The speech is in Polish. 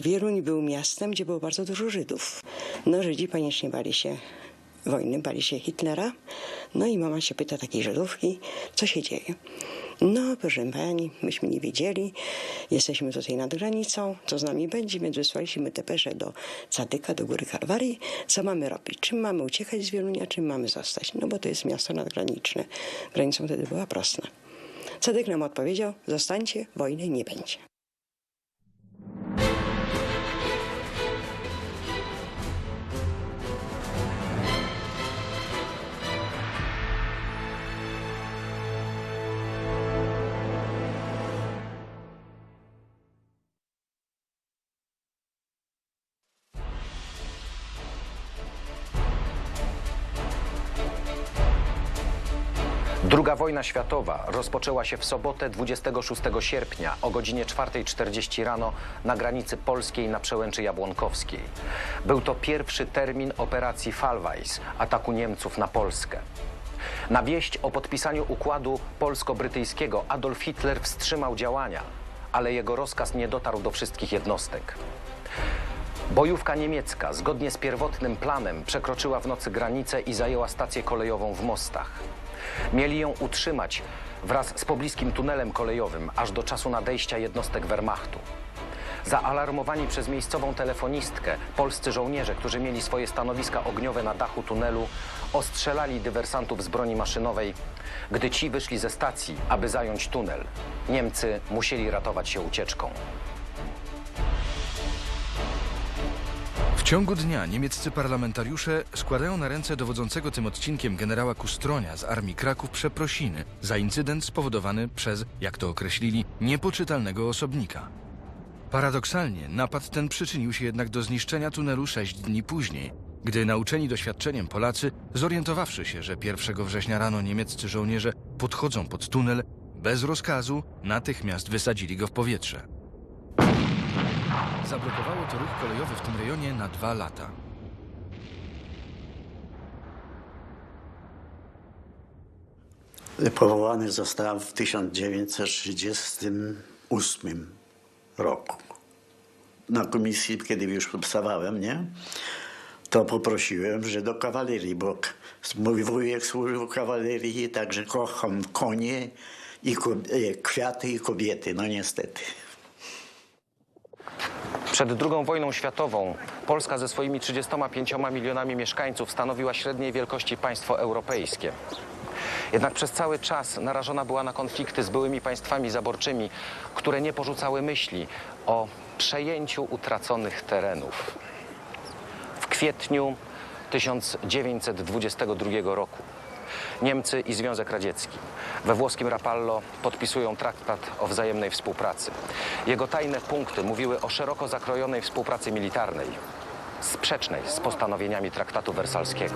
Wieluń był miastem, gdzie było bardzo dużo Żydów. No Żydzi panicznie bali się wojny, bali się Hitlera. No i mama się pyta takiej Żydówki, co się dzieje. No, proszę pani, myśmy nie wiedzieli, jesteśmy tutaj nad granicą, co z nami będzie, więc wysłaliśmy depeszę do Cadyka, do Góry Kalwarii, co mamy robić, czym mamy uciekać z Wielunia, czym mamy zostać, no bo to jest miasto nadgraniczne, granicą wtedy była prosta. Cadyk nam odpowiedział, zostańcie, wojny nie będzie. Druga wojna światowa rozpoczęła się w sobotę 26 sierpnia o godzinie 4.40 rano na granicy polskiej na przełęczy Jabłonkowskiej. Był to pierwszy termin operacji Fallweiss, ataku Niemców na Polskę. Na wieść o podpisaniu układu polsko-brytyjskiego Adolf Hitler wstrzymał działania, ale jego rozkaz nie dotarł do wszystkich jednostek. Bojówka niemiecka, zgodnie z pierwotnym planem, przekroczyła w nocy granicę i zajęła stację kolejową w Mostach. Mieli ją utrzymać wraz z pobliskim tunelem kolejowym aż do czasu nadejścia jednostek Wehrmachtu. Zaalarmowani przez miejscową telefonistkę, polscy żołnierze, którzy mieli swoje stanowiska ogniowe na dachu tunelu, ostrzelali dywersantów z broni maszynowej, gdy ci wyszli ze stacji, aby zająć tunel. Niemcy musieli ratować się ucieczką. Ciągu dnia niemieccy parlamentariusze składają na ręce dowodzącego tym odcinkiem generała Kustronia z Armii Kraków przeprosiny za incydent spowodowany przez, jak to określili, niepoczytalnego osobnika. Paradoksalnie napad ten przyczynił się jednak do zniszczenia tunelu sześć dni później, gdy nauczeni doświadczeniem Polacy, zorientowawszy się, że 1 września rano niemieccy żołnierze podchodzą pod tunel, bez rozkazu natychmiast wysadzili go w powietrze. Zablokowało to ruch kolejowy w tym rejonie na dwa lata. Powołany zostałem w 1938 roku. Na komisji, kiedy już powstawałem, nie? To poprosiłem, że do kawalerii, bo mój wujek służył kawalerii, także kocham konie i e, kwiaty i kobiety, no niestety. Przed II wojną światową Polska ze swoimi 35 milionami mieszkańców stanowiła średniej wielkości państwo europejskie. Jednak przez cały czas narażona była na konflikty z byłymi państwami zaborczymi, które nie porzucały myśli o przejęciu utraconych terenów. W kwietniu 1922 roku Niemcy i Związek Radziecki we włoskim Rapallo podpisują traktat o wzajemnej współpracy. Jego tajne punkty mówiły o szeroko zakrojonej współpracy militarnej, sprzecznej z postanowieniami traktatu wersalskiego.